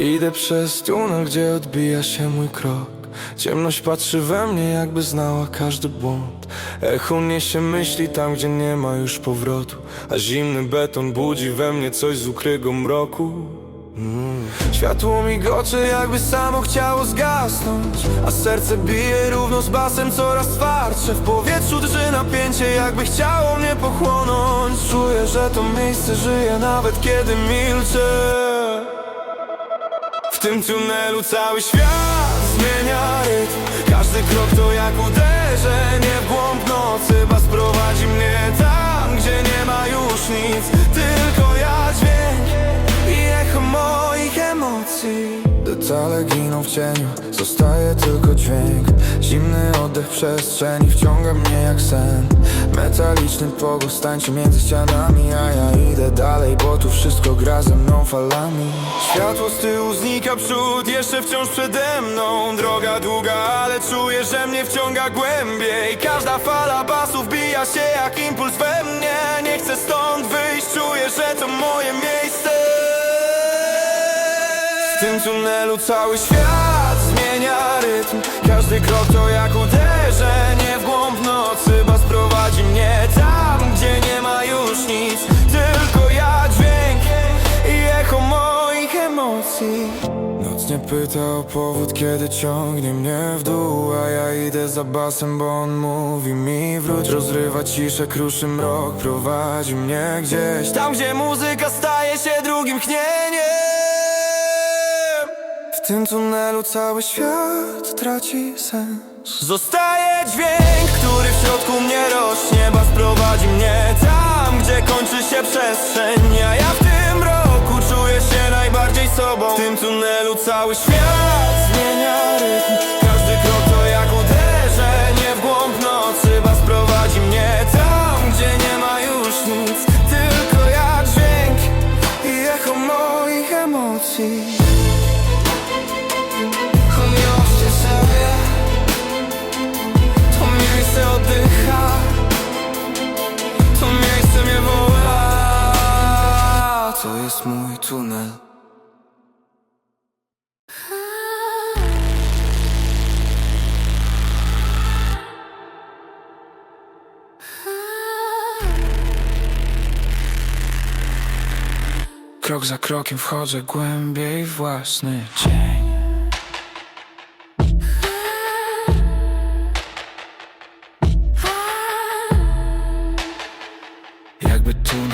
Idę przez tunel, gdzie odbija się mój krok. Ciemność patrzy we mnie, jakby znała każdy błąd. Echo niesie myśli tam, gdzie nie ma już powrotu. A zimny beton budzi we mnie coś z ukrytego mroku. Mm. Światło migocze jakby samo chciało zgasnąć. A serce bije równo z basem coraz twardsze. W powietrzu drży napięcie jakby chciało mnie pochłonąć. Czuję, że to miejsce żyje nawet kiedy milczę tym tunelu cały świat zmienia rytm. Każdy krok to jak uderzenie w głąb nocy Bas prowadzi mnie tam, gdzie nie ma już nic. Tylko ja dźwięk i echo moich emocji. Detale giną w cieniu, zostaje tylko dźwięk. Zimny oddech przestrzeni wciąga mnie jak sen Metaliczny pogłos tańczy między ścianami A ja idę dalej, bo tu wszystko gra ze mną falami. Światło z tyłu znika przód, jeszcze wciąż przede mną. Droga długa, ale czuję, że mnie wciąga głębiej. Każda fala basu wbija się jak impuls we mnie. Nie chcę stąd wyjść, czuję, że to moje miejsce. W tym tunelu cały świat zmienia rytm. Każdy krok to jak uderzenie nie pyta o powód, kiedy ciągnie mnie w dół A ja idę za basem, bo on mówi mi wróć Rozrywa ciszę, kruszy mrok, prowadzi mnie gdzieś. Tam, gdzie muzyka staje się drugim tchnieniem. W tym tunelu cały świat traci sens. Zostaje dźwięk, który w środku mnie rośnie Bas prowadzi mnie tam, gdzie kończy się przestrzeń sobą. W tym tunelu cały świat zmienia rytm. Każdy krok to jak uderzenie w głąb nocy. Bas prowadzi mnie tam, gdzie nie ma już nic. Tylko ja dźwięk i echo moich emocji. Umiłoście sobie. To miejsce oddycha. To miejsce mnie woła. To jest mój tunel Krok za krokiem wchodzę głębiej w własny cień. Jakby tunel